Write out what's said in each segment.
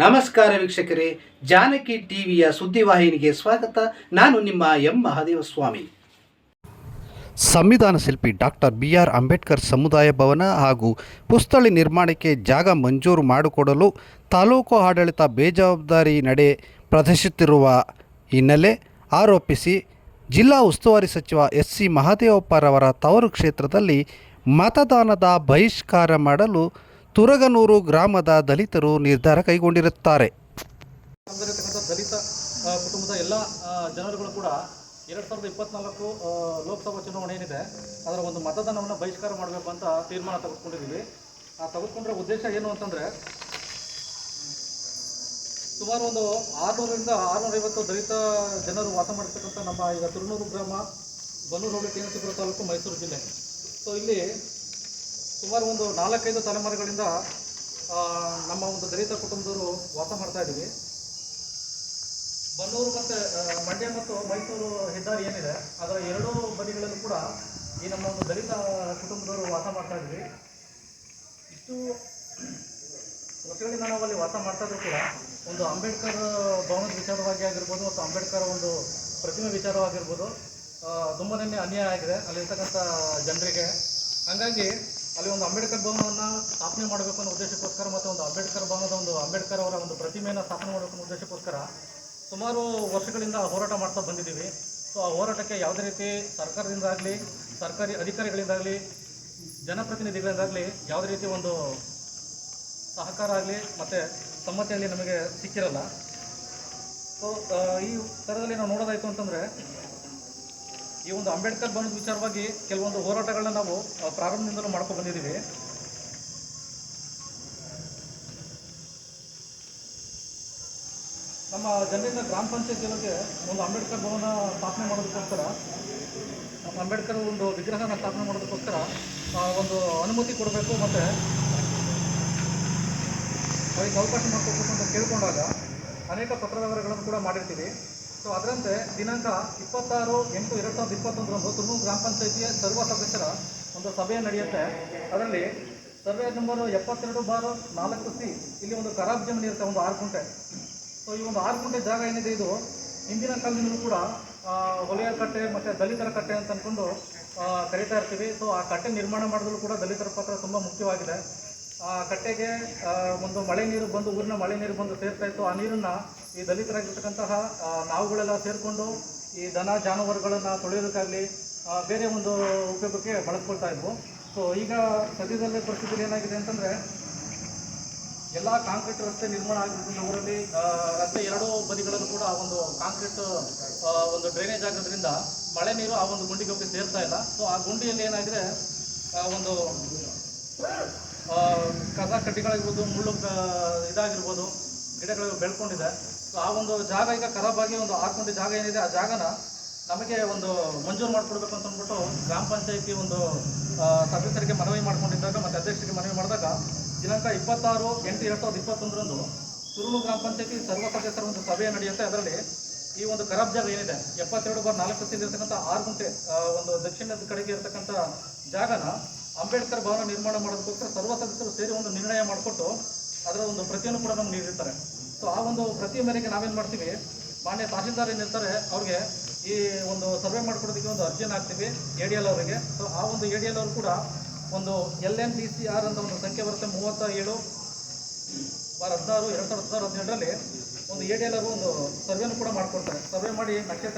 ನಮಸ್ಕಾರ ವೀಕ್ಷಕರೇ, ಜಾನಕಿ ಟಿವಿಯ ಸುದ್ದಿವಾಹಿನಿಗೆ ಸ್ವಾಗತ. ನಾನು ನಿಮ್ಮ ಎಂ ಮಹಾದೇವ ಸ್ವಾಮಿ ಸಂವಿಧಾನ ಶಿಲ್ಪಿ ಡಾಕ್ಟರ್ ಬಿ ಆರ್ ಅಂಬೇಡ್ಕರ್ ಸಮುದಾಯ ಭವನ ಹಾಗೂ ಪುಸ್ತಳಿ ನಿರ್ಮಾಣಕ್ಕೆ ಜಾಗ ಮಂಜೂರು ಮಾಡಿಕೊಡಲು ತಾಲೂಕು ಆಡಳಿತ ಬೇಜವಾಬ್ದಾರಿ ನಡೆ ಪ್ರದರ್ಶಿಸುತ್ತಿರುವ ಹಿನ್ನೆಲೆ ಆರೋಪಿಸಿ ಜಿಲ್ಲಾ ಉಸ್ತುವಾರಿ ಸಚಿವ ಎಸ್ ಸಿ ಮಹಾದೇವಪ್ಪರವರ ತವರು ಕ್ಷೇತ್ರದಲ್ಲಿ ಮತದಾನದ ಬಹಿಷ್ಕಾರ ಮಾಡಲು ತುರಗನೂರು ಗ್ರಾಮದ ದಲಿತರು ನಿರ್ಧಾರ ಕೈಗೊಂಡಿರುತ್ತಾರೆ. ದಲಿತ ಕುಟುಂಬದ ಎಲ್ಲ ಜನರುಗಳು ಕೂಡ ಎರಡು ಸಾವಿರದ ಇಪ್ಪತ್ನಾಲ್ಕು ಲೋಕಸಭಾ ಚುನಾವಣೆ ಏನಿದೆ, ಅದರ ಒಂದು ಮತದಾನವನ್ನು ಬಹಿಷ್ಕಾರ ಮಾಡಬೇಕು ಅಂತ ತೀರ್ಮಾನ ತೆಗೆದುಕೊಂಡಿದ್ದೀವಿ. ಆ, ತೆಗೆದುಕೊಂಡ್ರೆ ಉದ್ದೇಶ ಏನು ಅಂತಂದರೆ, ಸುಮಾರು ಒಂದು ಆರುನೂರರಿಂದ ಆರುನೂರೈವತ್ತು ದಲಿತ ಜನರು ವಾಸ ಮಾಡಿರ್ತಕ್ಕಂಥ ನಮ್ಮ ಈಗ ತುರುನೂರು ಗ್ರಾಮ, ಬನ್ನೂರು ಹೋಗಿ ತೀನಸಿಪುರ ತಾಲೂಕು ಮೈಸೂರು ಜಿಲ್ಲೆ. ಸೊ ಇಲ್ಲಿ ಸುಮಾರು ಒಂದು ನಾಲ್ಕೈದು ತಲೆಮಾರುಗಳಿಂದ ನಮ್ಮ ಒಂದು ದಲಿತ ಕುಟುಂಬದವರು ವಾಸ ಮಾಡ್ತಾ ಇದ್ದೀವಿ. ಬನ್ನೂರು ಮತ್ತು ಮಂಡ್ಯ ಮತ್ತು ಮೈಸೂರು ಹೆದ್ದಾರಿ ಏನಿದೆ, ಅದರ ಎರಡೂ ಬದಿಗಳಲ್ಲೂ ಕೂಡ ಈ ನಮ್ಮ ಒಂದು ದಲಿತ ಕುಟುಂಬದವರು ವಾಸ ಮಾಡ್ತಾ ಇದ್ವಿ ಇಷ್ಟು ವರ್ಷಗಳಿಂದ ನಾವು ಅಲ್ಲಿ ವಾಸ ಮಾಡ್ತಾ ಇದ್ರು ಕೂಡ ಒಂದು ಅಂಬೇಡ್ಕರ್ ಭವನದ ವಿಚಾರವಾಗಿ ಆಗಿರ್ಬೋದು ಮತ್ತು ಅಂಬೇಡ್ಕರ್ ಒಂದು ಪ್ರತಿಮೆ ವಿಚಾರವಾಗಿರ್ಬೋದು ತುಂಬನೇ ಅನ್ಯಾಯ ಆಗಿದೆ. ಅಲ್ಲಿರ್ತಕ್ಕಂಥ ಜನರಿಗೆ. ಹಾಗಾಗಿ ಅಲ್ಲಿ ಒಂದು ಅಂಬೇಡ್ಕರ್ ಭವನವನ್ನು ಸ್ಥಾಪನೆ ಮಾಡಬೇಕು ಅನ್ನೋ ಉದ್ದೇಶಕ್ಕೋಸ್ಕರ ಮತ್ತು ಒಂದು ಅಂಬೇಡ್ಕರ್ ಭವನದ ಒಂದು ಅಂಬೇಡ್ಕರ್ ಅವರ ಒಂದು ಪ್ರತಿಮೆಯನ್ನು ಸ್ಥಾಪನೆ ಮಾಡಬೇಕು ಅನ್ನೋ ಉದ್ದೇಶಕ್ಕೋಸ್ಕರ ಸುಮಾರು ವರ್ಷಗಳಿಂದ ಹೋರಾಟ ಮಾಡ್ತಾ ಬಂದಿದ್ದೀವಿ. ಸೊ ಆ ಹೋರಾಟಕ್ಕೆ ಯಾವುದೇ ರೀತಿ ಸರ್ಕಾರದಿಂದಾಗಲಿ, ಸರ್ಕಾರಿ ಅಧಿಕಾರಿಗಳಿಂದಾಗಲಿ, ಜನಪ್ರತಿನಿಧಿಗಳಿಂದಾಗಲಿ ಯಾವುದೇ ರೀತಿ ಒಂದು ಸಹಕಾರ ಆಗಲಿ ಮತ್ತು ಸಮ್ಮತಿಯಲ್ಲಿ ನಮಗೆ ಸಿಕ್ಕಿರಲ್ಲ. ಸೊ ಈ ಥರದಲ್ಲಿ ನಾವು ನೋಡೋದಾಯಿತು ಅಂತಂದರೆ ಈ ಒಂದು ಅಂಬೇಡ್ಕರ್ ಬಂದ ವಿಚಾರವಾಗಿ ಕೆಲವೊಂದು ಹೋರಾಟಗಳನ್ನ ನಾವು ಪ್ರಾರಂಭದಿಂದಲೂ ಮಾಡ್ಕೊಂಡು ಬಂದಿದ್ದೀವಿ. ನಮ್ಮ ಜನರಿಂದ ಗ್ರಾಮ ಪಂಚಾಯತಿಯೊಳಗೆ ಒಂದು ಅಂಬೇಡ್ಕರ್ ಭವನ ಸ್ಥಾಪನೆ ಮಾಡೋದಕ್ಕೋಸ್ಕರ, ನಮ್ಮ ಅಂಬೇಡ್ಕರ್ ಒಂದು ವಿಗ್ರಹನ ಸ್ಥಾಪನೆ ಮಾಡೋದಕ್ಕೋಸ್ಕರ ಒಂದು ಅನುಮತಿ ಕೊಡಬೇಕು ಮತ್ತು ಅವರಿಗೆ ಅವಕಾಶ ಮಾಡಿಕೊಡ್ಬೇಕು ಅಂತ ಕೇಳ್ಕೊಂಡಾಗ ಅನೇಕ ಪತ್ರವ್ಯವಹಾರಗಳನ್ನು ಕೂಡ ಮಾಡಿರ್ತೀವಿ. ಸೊ ಅದರಂತೆ ದಿನಾಂಕ ಇಪ್ಪತ್ತಾರು, ಎಂಟು, ಎರಡು ಸಾವಿರದ ಇಪ್ಪತ್ತೊಂದರಂದು ತುಮಕೂರು ಗ್ರಾಮ ಪಂಚಾಯಿತಿಯ ಸರ್ವ ಸದಸ್ಯರ ಒಂದು ಸಭೆ ನಡೆಯುತ್ತೆ. ಅದರಲ್ಲಿ ಸರ್ವೆ ನಂಬರ್ ಎಪ್ಪತ್ತೆರಡು ಬಾರು ನಾಲ್ಕು ಸಿ, ಇಲ್ಲಿ ಒಂದು ಖರಾಬ್ ಜಮೀನು ಇರುತ್ತೆ, ಒಂದು ಆರು ಗುಂಟೆ ಸೊ ಈ ಒಂದು ಆರು ಗುಂಟೆ ಜಾಗ ಏನಿದೆ ಇದು? ಹಿಂದಿನ ಕಾಲದಿಂದಲೂ ಕೂಡ ಹೊಲೆಯ ಕಟ್ಟೆ ಮತ್ತು ದಲಿತರ ಕಟ್ಟೆ ಅಂತ ಅಂದ್ಕೊಂಡು ಕರೀತಾ ಇರ್ತೀವಿ. ಸೊ ಆ ಕಟ್ಟೆ ನಿರ್ಮಾಣ ಮಾಡಿದ್ರು ಕೂಡ ದಲಿತರ ಪಾತ್ರ ತುಂಬ ಮುಖ್ಯವಾಗಿದೆ. ಆ ಕಟ್ಟೆಗೆ ಒಂದು ಮಳೆ ನೀರು ಬಂದು, ಊರಿನ ಮಳೆ ನೀರು ಬಂದು ಸೇರ್ತಾ ಇತ್ತು. ಆ ನೀರನ್ನು ಈ ದಲಿತರಾಗಿರ್ತಕ್ಕಂತಹ ನಾವುಗಳೆಲ್ಲ ಸೇರಿಕೊಂಡು ಈ ದನ ಜಾನುವಾರುಗಳನ್ನು ತೊಳೆಯೋದಕ್ಕಾಗಲಿ ಬೇರೆ ಒಂದು ಉಪಯೋಗಕ್ಕೆ ಬಳಸ್ಕೊಳ್ತಾ ಇದ್ವು. ಸೊ ಈಗ ಸದ್ಯದಲ್ಲೇ ಪರಿಸ್ಥಿತಿ ಏನಾಗಿದೆ ಅಂತಂದರೆ, ಎಲ್ಲ ಕಾಂಕ್ರೀಟ್ ರಸ್ತೆ ನಿರ್ಮಾಣ ಆಗಿರೋದ್ರಿಂದ ಊರಲ್ಲಿ ರಸ್ತೆ ಎರಡೂ ಬದಿಗಳಲ್ಲೂ ಕೂಡ ಆ ಒಂದು ಕಾಂಕ್ರೀಟ್ ಒಂದು ಡ್ರೈನೇಜ್ ಆಗೋದ್ರಿಂದ ಮಳೆ ನೀರು ಆ ಒಂದು ಗುಂಡಿಗೆ ಹೋಗಿ ಸೇರ್ತಾ ಇಲ್ಲ. ಸೊ ಆ ಗುಂಡಿಯಲ್ಲಿ ಏನಾಗಿದೆ ಒಂದು ಕಸ ಕಡ್ಡಿಗಳಾಗಿರ್ಬೋದು, ಮುಳ್ಳು ಇದಾಗಿರ್ಬೋದು, ಗಿಡಗಳು ಬೆಳ್ಕೊಂಡಿದೆ. ಸೊ ಆ ಒಂದು ಜಾಗ ಈಗ ಖರಾಬಾಗಿ ಒಂದು ಆರು ಜಾಗ ಏನಿದೆ, ಆ ಜಾಗನ ನಮಗೆ ಒಂದು ಮಂಜೂರು ಮಾಡಿಕೊಡ್ಬೇಕು ಅಂತ ಅಂದ್ಬಿಟ್ಟು ಗ್ರಾಮ ಪಂಚಾಯಿತಿ ಒಂದು ಸದಸ್ಯರಿಗೆ ಮನವಿ ಮಾಡ್ಕೊಂಡಿದ್ದಾಗ ಮತ್ತು ಅಧ್ಯಕ್ಷರಿಗೆ ಮನವಿ ಮಾಡಿದಾಗ ದಿನಾಂಕ ಇಪ್ಪತ್ತಾರು, ಎಂಟು, ಎರಡು ಸಾವಿರದ ಇಪ್ಪತ್ತೊಂದರಂದು ಸುರುಳು ಗ್ರಾಮ ಪಂಚಾಯಿತಿ ಸರ್ವ ಸದಸ್ಯರ ಒಂದು ಸಭೆ ನಡೆಯುತ್ತೆ. ಅದರಲ್ಲಿ ಈ ಒಂದು ಖರಾಬ್ ಜಾಗ ಏನಿದೆ, ಎಪ್ಪತ್ತೆರಡು ಬಾರ್ ನಾಲ್ಕು ಇರತಕ್ಕಂಥ ಆರು ಗುಂಟೆ ಒಂದು ದಕ್ಷಿಣದ ಕಡೆಗೆ ಇರತಕ್ಕಂಥ ಜಾಗನ ಅಂಬೇಡ್ಕರ್ ಭವನ ನಿರ್ಮಾಣ ಮಾಡೋದಕ್ಕೋಸ್ಕರ ಸರ್ವ ಸದಸ್ಯರು ಸೇರಿ ಒಂದು ನಿರ್ಣಯ ಮಾಡಿಕೊಟ್ಟು ಅದರ ಒಂದು ಪ್ರತಿಯನ್ನು ಕೂಡ ನಮ್ಗೆ ನೀಡಿರ್ತಾರೆ. ಸೊ ಆ ಒಂದು ಪ್ರತಿ ಮನೆಗೆ ನಾವೇನು ಮಾಡ್ತೀವಿ? ಮಾನ್ಯ ತಹಸೀಲ್ದಾರ್ ಏನಿರ್ತಾರೆ ಅವ್ರಿಗೆ ಈ ಒಂದು ಸರ್ವೆ ಮಾಡ್ಕೊಡೋದಕ್ಕೆ ಒಂದು ಅರ್ಜಿಯನ್ನು ಹಾಕ್ತೀವಿ ಎ ಡಿ ಎಲ್ ಅವರಿಗೆ. ಸೊ ಆ ಒಂದು ಎ ಡಿ ಎಲ್ ಅವರು ಕೂಡ ಒಂದು L N D C R ಅಂತ ಒಂದು ಸಂಖ್ಯೆ ಬರುತ್ತೆ ಮೂವತ್ತ ಏಳು ಬಾರ್ ಹದಿನಾರು, ಎರಡು ಸಾವಿರದ ಹದಿನಾರು ಹದಿನೇಳರಲ್ಲಿ ಒಂದು ಎ ಡಿ ಎಲ್ ಅವರು ಒಂದು ಸರ್ವೆನೂ ಕೂಡ ಮಾಡ್ಕೊಡ್ತಾರೆ. ಸರ್ವೆ ಮಾಡಿ ನಕ್ಷೆ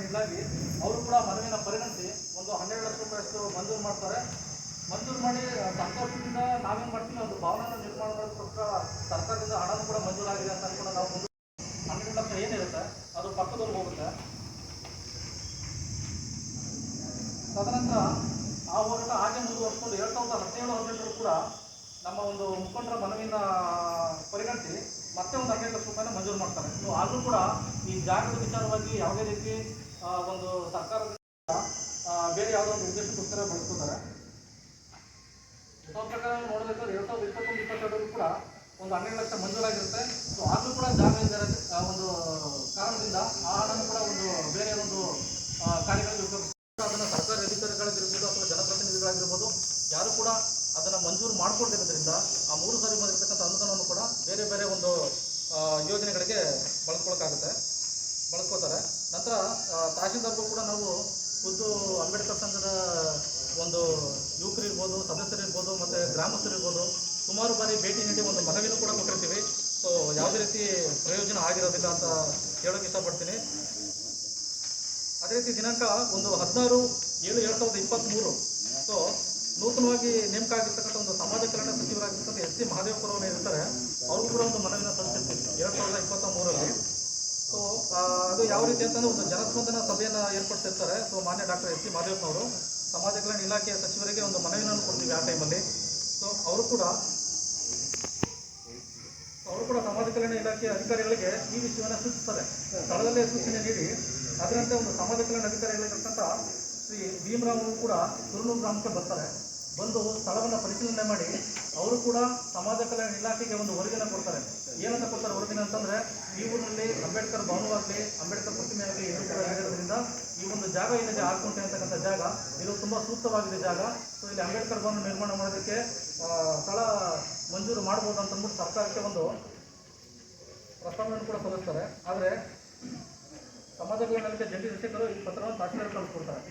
ನೀಡಲಾಗಿ ಅವರು ಕೂಡ ಮನವಿನ ಪರಿಗಣಿಸಿ ಒಂದು ಹನ್ನೆರಡು ಲಕ್ಷ ರೂಪಾಯಿಷ್ಟು ಮಂಜೂರು ಮಾಡ್ತಾರೆ. ಮಂಜೂರು ಮಾಡಿ ಸಂತೋಷದಿಂದ ನಾವೇನು ಮಾಡ್ತೀವಿ, ಒಂದು ಭವನ ನಿರ್ಮಾಣ ಮಾಡೋದಕ್ಕೋಸ್ಕರ ಸರ್ಕಾರದಿಂದ ಹಣನೂ ಕೂಡ ಮಂಜೂರಾಗಿದೆ ಅಂತ ಅನ್ಕೊಂಡು ನಾವು ಮುಂದೆ ಹನ್ನೆರಡು ಲಕ್ಷ ಏನಿರುತ್ತೆ ಅದು ಪಕ್ಕದವ್ರಿಗೆ ಹೋಗುತ್ತೆ ತದನಂತರ ಆ ಹೋರಾಟ ಹಾಗೆ ಮುಂದುವರ್ಸ್ಕೊಂಡು ಎರಡು ಸಾವಿರದ ಹದಿನೇಳು ಹದಿನೆಂಟರು ಕೂಡ ನಮ್ಮ ಒಂದು ಮುಖಂಡರ ಮನವಿನ ಪರಿಗಣಿಸಿ ಮತ್ತೆ ಒಂದು ಹನ್ನೆರಡು ಲಕ್ಷ ರೂಪಾಯಿನ ಮಂಜೂರು ಮಾಡ್ತಾರೆ. ಸೊ ಆದರೂ ಕೂಡ ಈ ಜಾಗದ ವಿಚಾರವಾಗಿ ಯಾವುದೇ ರೀತಿ ಒಂದು ಸರ್ಕಾರದ ಆ, ಬೇರೆ ಯಾವುದೋ ಒಂದು ಉದ್ದೇಶಕ್ಕೋಸ್ಕರ ಬಳಸ್ಕೋತಾರೆ ಸೊ ಪ್ರಕಾರ ನೋಡಬೇಕಾದ್ರೆ ಎರಡು ಸಾವಿರದ ಇಪ್ಪತ್ತೊಂದು ಇಪ್ಪತ್ತೆರಡರು ಕೂಡ ಒಂದು ಹನ್ನೆರಡು ಲಕ್ಷ ಮಂಜೂರಾಗಿರುತ್ತೆ ಸೊ ಆದರೂ ಕೂಡ ಜಾಗ ಇಲ್ಲದೆ ಆ ಒಂದು ಕಾರಣದಿಂದ ಆ ಹಣವನ್ನು ಕೂಡ ಒಂದು ಬೇರೆ ಒಂದು ಆ, ಕಾರ್ಯಗಳಿಗೆ ಉಪಯೋಗಿಸ್ತಾರೆ ಅದನ್ನು ಸರ್ಕಾರಿ ಅಧಿಕಾರಿಗಳಾಗಿರ್ಬೋದು ಅಥವಾ ಜನಪ್ರತಿನಿಧಿಗಳಾಗಿರ್ಬೋದು ಯಾರು ಕೂಡ ಅದನ್ನು ಮಂಜೂರು ಮಾಡಿಕೊಳ್ತಿರೋದ್ರಿಂದ ಆ ಮೂರು ಸಾರಿ ಬಂದಿರತಕ್ಕಂಥ ಅನುದಾನವನ್ನು ಕೂಡ ಬೇರೆ ಬೇರೆ ಒಂದು ಆ, ಆ, ಯೋಜನೆಗಳಿಗೆ ಬಳಸ್ಕೊಳಕ್ಕಾಗುತ್ತೆ ಬಳಸ್ಕೋತಾರೆ ನಂತರ ತಹಶೀಲ್ದಾರ್ಗೂ ಕೂಡ ನಾವು ಖುದ್ದು ಅಂಬೇಡ್ಕರ್ ಸಂಘದ ಒಂದು ಯುವಕರಿರ್ಬೋದು ಸದಸ್ಯರಿರ್ಬೋದು ಮತ್ತು ಗ್ರಾಮಸ್ಥರಿರ್ಬೋದು ಸುಮಾರು ಬಾರಿ ಭೇಟಿ ನೀಡಿ ಒಂದು ಮನವಿನೂ ಕೂಡ ಕೊಟ್ಟಿರ್ತೀವಿ. ಸೊ ಯಾವುದೇ ರೀತಿ ಪ್ರಯೋಜನ ಆಗಿರೋದಿಲ್ಲ ಅಂತ ಹೇಳೋಕೆ ಇಷ್ಟಪಡ್ತೀನಿ. ಅದೇ ರೀತಿ ದಿನಾಂಕ ಒಂದು ಹದಿನಾರು ಏಳು ಎರಡು ಸಾವಿರದ ಇಪ್ಪತ್ತ್ಮೂರು ಸೊ ನೂತನವಾಗಿ ನೇಮಕ ಆಗಿರ್ತಕ್ಕಂಥ ಒಂದು ಸಮಾಜ ಕಲ್ಯಾಣ ಸಚಿವರಾಗಿರ್ತಕ್ಕಂಥ ಎಸ್ ಸಿ ಮಹಾದೇವಪುರ ಅವರು ಇರ್ತಾರೆ. ಅವ್ರಿಗೂ ಕೂಡ ಒಂದು ಮನವಿನ ಸಲ್ಲಿಸಿರ್ತೀವಿ. ಎರಡು ಸಾವಿರದ ಇಪ್ಪತ್ತ ಮೂರರಲ್ಲಿ ಸೊ ಅದು ಯಾವ ರೀತಿ ಅಂತಂದ್ರೆ ಒಂದು ಜನಸ್ಪಂದನ ಸಭೆಯನ್ನು ಏರ್ಪಡಿಸಿರ್ತಾರೆ. ಸೊ ಮಾನ್ಯ ಡಾಕ್ಟರ್ ಎಸ್ ಸಿ ಮಹಾದೇವಪ್ಪನವರು ಸಮಾಜ ಕಲ್ಯಾಣ ಇಲಾಖೆಯ ಸಚಿವರಿಗೆ ಒಂದು ಮನವಿಯನ್ನು ಕೊಡ್ತೀವಿ ಆ ಟೈಮಲ್ಲಿ. ಸೊ ಅವರು ಕೂಡ ಅವರು ಕೂಡ ಸಮಾಜ ಕಲ್ಯಾಣ ಇಲಾಖೆಯ ಅಧಿಕಾರಿಗಳಿಗೆ ಈ ವಿಷಯವನ್ನು ಸೂಚಿಸ್ತಾರೆ. ಸ್ಥಳದಲ್ಲೇ ಸೂಚನೆ ನೀಡಿ, ಅದರಂತೆ ಒಂದು ಸಮಾಜ ಕಲ್ಯಾಣ ಅಧಿಕಾರಿಗಳಿರ್ತಕ್ಕಂಥ ಶ್ರೀ ಭೀಮರಾವ್ ಕೂಡ ಸುರುಣೂರು ಗ್ರಾಮಕ್ಕೆ ಬರ್ತಾರೆ. ಬಂದು ಸ್ಥಳವನ್ನು ಪರಿಶೀಲನೆ ಮಾಡಿ, ಅವರು ಕೂಡ ಸಮಾಜ ಕಲ್ಯಾಣ ಇಲಾಖೆಗೆ ಒಂದು ವರದಿನ ಕೊಡ್ತಾರೆ. ಏನಂತ ಕೊಡ್ತಾರೆ ವರದಿನ ಅಂತಂದ್ರೆ, ಈ ಊರಿನಲ್ಲಿ ಅಂಬೇಡ್ಕರ್ ಭವನವಾಗಲಿ ಅಂಬೇಡ್ಕರ್ ಪ್ರತಿಮೆ ಆಗಲಿ ಕೂಡ ಆಗಿರೋದ್ರಿಂದ ಈ ಒಂದು ಜಾಗ ಏನಿದೆ, ಆರ್ಕುಂಟೆ ಅಂತಕ್ಕಂಥ ಜಾಗ, ಇದು ತುಂಬ ಸೂಕ್ತವಾಗಿದೆ ಜಾಗ. ಸೊ ಇಲ್ಲಿ ಅಂಬೇಡ್ಕರ್ ಭವನ ನಿರ್ಮಾಣ ಮಾಡೋದಕ್ಕೆ ಸ್ಥಳ ಮಂಜೂರು ಮಾಡ್ಬೋದು ಅಂತಂದ್ಬಿಟ್ಟು ಸರ್ಕಾರಕ್ಕೆ ಒಂದು ಪ್ರಸ್ತಾವನೆಯನ್ನು ಕೂಡ ಸಲ್ಲಿಸ್ತಾರೆ. ಆದರೆ, ಸಮಾಜ ಕಲ್ಯಾಣ ಇಲಾಖೆ ಜಂಟಿ ಸಚಿವರು ಈ ಪತ್ರವನ್ನು ತಹಶೀಲ್ದಾರ್ ಕಳಿಸ್ಕೊಡ್ತಾರೆ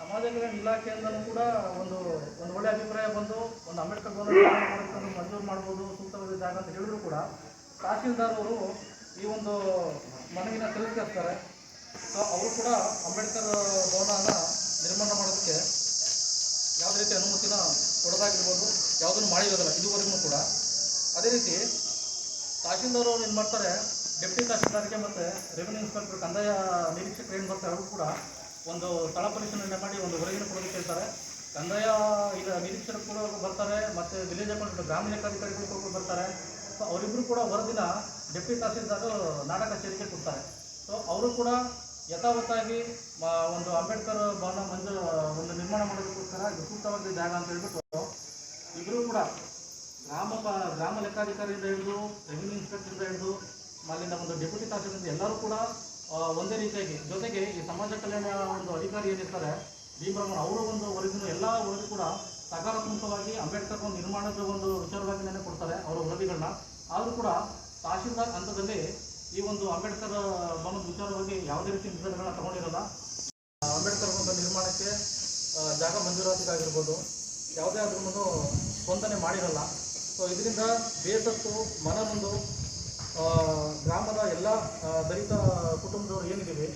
ಸಮಾಜ ಕಲ್ಯಾಣ ಇಲಾಖೆಯಿಂದಲೂ ಕೂಡ ಒಂದು ಒಂದು ಒಳ್ಳೆ ಅಭಿಪ್ರಾಯ ಬಂದು ಒಂದು ಅಂಬೇಡ್ಕರ್ ಒಂದು ಮಂಜೂರು ಮಾಡ್ಬೋದು ಸೂಕ್ತವಾದ ಜಾಗ ಅಂತ ಹೇಳಿದ್ರು ಕೂಡ. ತಹಶೀಲ್ದಾರ್ ಅವರು ಈ ಒಂದು ಮನವಿನ ತಿರಸ್ಕರಿಸ್ತಾರೆ ಸೊ ಅವರು ಕೂಡ ಅಂಬೇಡ್ಕರ್ ಭವನನ ನಿರ್ಮಾಣ ಮಾಡೋದಕ್ಕೆ ಯಾವುದೇ ರೀತಿ ಅನುಮತಿನ ಕೊಡೋದಾಗಿರ್ಬೋದು, ಯಾವುದನ್ನು ಮಾಡಿರೋದಿಲ್ಲ, ಇದುವರೆಗೂ ಕೂಡ. ಅದೇ ರೀತಿ ತಹಶೀಲ್ದಾರ್ ಅವರು ಏನು ಮಾಡ್ತಾರೆ, ಡೆಪ್ಟಿ ತಹಶೀಲ್ದಾರ್ಗೆ ಮತ್ತು ರೆವಿನ್ಯೂ ಇನ್ಸ್ಪೆಕ್ಟರ್ ಕಂದಾಯ ನಿರೀಕ್ಷಕರು ಏನು ಬರ್ತಾರೆ ಅವರು ಕೂಡ ಒಂದು ಸ್ಥಳ ಪರಿಶೀಲನೆ ಮಾಡಿ ಒಂದು ಹೊರಗಿನ ಕೊಡೋದಕ್ಕೆ ಹೇಳ್ತಾರೆ ಕಂದಾಯ ಈಗ ನಿರೀಕ್ಷಕರು ಕೂಡ ಬರ್ತಾರೆ, ಮತ್ತು ವಿಲೇಜ್ ಅಕೌಂಟ್ ಗ್ರಾಮ ಲೆಕ್ಕಾಧಿಕಾರಿಗಳು ಕೂಡ ಬರ್ತಾರೆ. ಸೊ ಅವರಿಬ್ಬರು ಕೂಡ ವರದಿನ ಡೆಪ್ಟಿ ತಹಸೀಲ್ದಾರ್ ನಾಡ ಕಚೇರಿಗೆ ಕೊಡ್ತಾರೆ. ಸೊ ಅವರು ಕೂಡ ಯಥಾವತ್ತಾಗಿ ಒಂದು ಅಂಬೇಡ್ಕರ್ ಭವನ ಮಂಜು, ಒಂದು ನಿರ್ಮಾಣ ಮಾಡೋದಕ್ಕೋಸ್ಕರ ಇದು ಸೂಕ್ತವಾದ ಜಾಗ ಅಂತ ಹೇಳ್ಬಿಟ್ಟು ಇಬ್ಬರು ಕೂಡ ಗ್ರಾಮ ಗ್ರಾಮ ಲೆಕ್ಕಾಧಿಕಾರಿಯಿಂದ ಹಿಡಿದು ರೆವಿನ್ಯೂ ಇನ್ಸ್ಪೆಕ್ಟರಿಂದ ಹಿಡಿದು, ಅಲ್ಲಿಂದ ಒಂದು ಡೆಪ್ಯೂಟಿ ತಹಸೀಲ್ದಾರ್ ಎಲ್ಲರೂ ಕೂಡ ಒಂದೇ ರೀತಿಯಾಗಿ, ಜೊತೆಗೆ ಈ ಸಮಾಜ ಕಲ್ಯಾಣ ಒಂದು ಅಧಿಕಾರಿ ಏನಿರ್ತಾರೆ ಭೀಮರಾಮ ಅವರ ಒಂದು ವರದಿನೂ ಎಲ್ಲ ವರದಿ ಕೂಡ ಸಕಾರಾತ್ಮಕವಾಗಿ ಅಂಬೇಡ್ಕರ್ ಒಂದು ನಿರ್ಮಾಣದ ಒಂದು ವಿಚಾರವಾಗಿನೇ ಕೊಡ್ತಾರೆ ಅವರ ವರದಿಗಳನ್ನ. ಆದರೂ ಕೂಡ ತಹಶೀಲ್ದಾರ್ ಹಂತದಲ್ಲಿ ಈ ಒಂದು ಅಂಬೇಡ್ಕರ್ ಭವನದ ವಿಚಾರವಾಗಿ ಯಾವುದೇ ರೀತಿ ನಿರ್ಧಾರಗಳನ್ನ ತಗೊಂಡಿರಲ್ಲ. ಅಂಬೇಡ್ಕರ್ ಭವನದ ನಿರ್ಮಾಣಕ್ಕೆ ಜಾಗ ಮಂಜೂರಾತಿಗಾಗಿರ್ಬೋದು ಯಾವುದೇ ಆದ್ರೂ ಸ್ಪಂದನೆ ಮಾಡಿರಲ್ಲ. ಸೊ ಇದರಿಂದ ಬೇಸತ್ತು, ಮನನೊಂದು ಗ್ರಾಮದ ಎಲ್ಲ ದಲಿತ ಕುಟುಂಬದವರು ಏನಿದ್ದೀವಿ,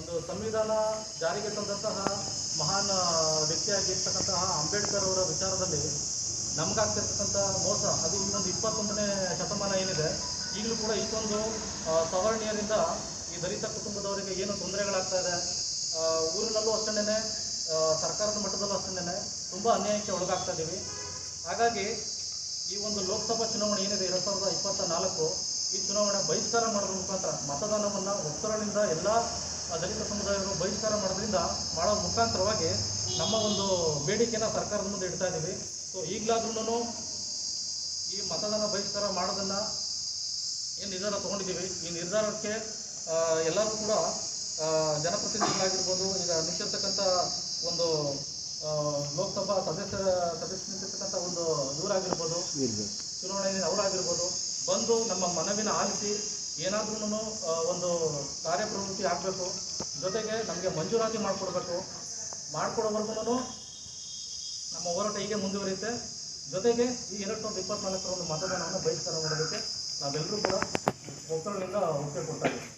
ಒಂದು ಸಂವಿಧಾನ ಜಾರಿಗೆ ತಂದಂತಹ ಮಹಾನ್ ವ್ಯಕ್ತಿಯಾಗಿರ್ತಕ್ಕಂತಹ ಅಂಬೇಡ್ಕರ್ ಅವರ ವಿಚಾರದಲ್ಲಿ ನಮಗಾಗ್ತಿರ್ತಕ್ಕಂಥ ಮೋಸ, ಅದು ಇನ್ನೊಂದು ಇಪ್ಪತ್ತೊಂದನೇ ಶತಮಾನ ಏನಿದೆ, ಈಗಲೂ ಕೂಡ ಇಷ್ಟೊಂದು ಸವರ್ಣೀಯರಿಂದ ಈ ದಲಿತ ಕುಟುಂಬದವರಿಗೆ ಏನು ತೊಂದರೆಗಳಾಗ್ತಾ ಇದೆ ಊರಿನಲ್ಲೂ ಅಷ್ಟೇ ಸರ್ಕಾರದ ಮಟ್ಟದಲ್ಲೂ ಅಷ್ಟೇ ತುಂಬ ಅನ್ಯಾಯಕ್ಕೆ ಒಳಗಾಗ್ತಾ ಇದ್ದೀವಿ ಹಾಗಾಗಿ ಈ ಒಂದು ಲೋಕಸಭಾ ಚುನಾವಣೆ ಏನಿದೆ ಎರಡು ಸಾವಿರದ ಇಪ್ಪತ್ತ ನಾಲ್ಕು, ಈ ಚುನಾವಣೆ ಬಹಿಷ್ಕಾರ ಮಾಡೋದ್ರ ಮುಖಾಂತರ ಮತದಾನವನ್ನು ಒತ್ತಡದಿಂದ ಎಲ್ಲ ದಲಿತ ಸಮುದಾಯಗಳು ಬಹಿಷ್ಕಾರ ಮಾಡೋದ್ರಿಂದ ಮಾಡೋ ಮುಖಾಂತರವಾಗಿ ನಮ್ಮ ಒಂದು ಬೇಡಿಕೆನ ಸರ್ಕಾರದ ಮುಂದೆ ಇಡ್ತಾ ಇದ್ದೀವಿ ಸೊ ಈಗಲಾದ್ರೂ ಈ ಮತದಾನ ಬಹಿಷ್ಕಾರ ಮಾಡೋದನ್ನು ಏನು ನಿರ್ಧಾರ ತಗೊಂಡಿದ್ದೀವಿ. ಈ ನಿರ್ಧಾರಕ್ಕೆ ಎಲ್ಲರೂ ಕೂಡ ಜನಪ್ರತಿನಿಧಿಗಳಾಗಿರ್ಬೋದು, ಈಗ ನಿಂತಿರ್ತಕ್ಕಂಥ ಒಂದು ಲೋಕಸಭಾ ಸದಸ್ಯ ಸದಸ್ಯ ನಿಂತಿರ್ತಕ್ಕಂಥ ಒಂದು ಇವರಾಗಿರ್ಬೋದು ಚುನಾವಣೆ ಅವರಾಗಿರ್ಬೋದು. ಬಂದು ನಮ್ಮ ಮನವಿನ ಆಲಿಸಿ ಏನಾದ್ರೂ ಒಂದು ಕಾರ್ಯಪ್ರವೃತ್ತಿ ಆಗಬೇಕು. ಜೊತೆಗೆ ನಮಗೆ ಮಂಜೂರಾತಿ ಮಾಡಿಕೊಡ್ಬೇಕು. ಮಾಡಿಕೊಡೋವರೆಗೂ ನಮ್ಮ ಹೋರಾಟ ಹೀಗೆ ಮುಂದುವರಿಯುತ್ತೆ. ಜೊತೆಗೆ ಈ ಎರಡು ಸಾವಿರದ ಇಪ್ಪತ್ನಾಲ್ಕರ ಒಂದು ಮತದಾನವನ್ನು ಬಹಿಷ್ಕಾರ ಮಾಡೋದಕ್ಕೆ ನಾವೆಲ್ಲರೂ ಕೂಡ ಒಕ್ಕಲಿನಿಂದ ಒಪ್ಪಿಗೆ ಕೊಡ್ತಾ ಇದ್ದೀವಿ.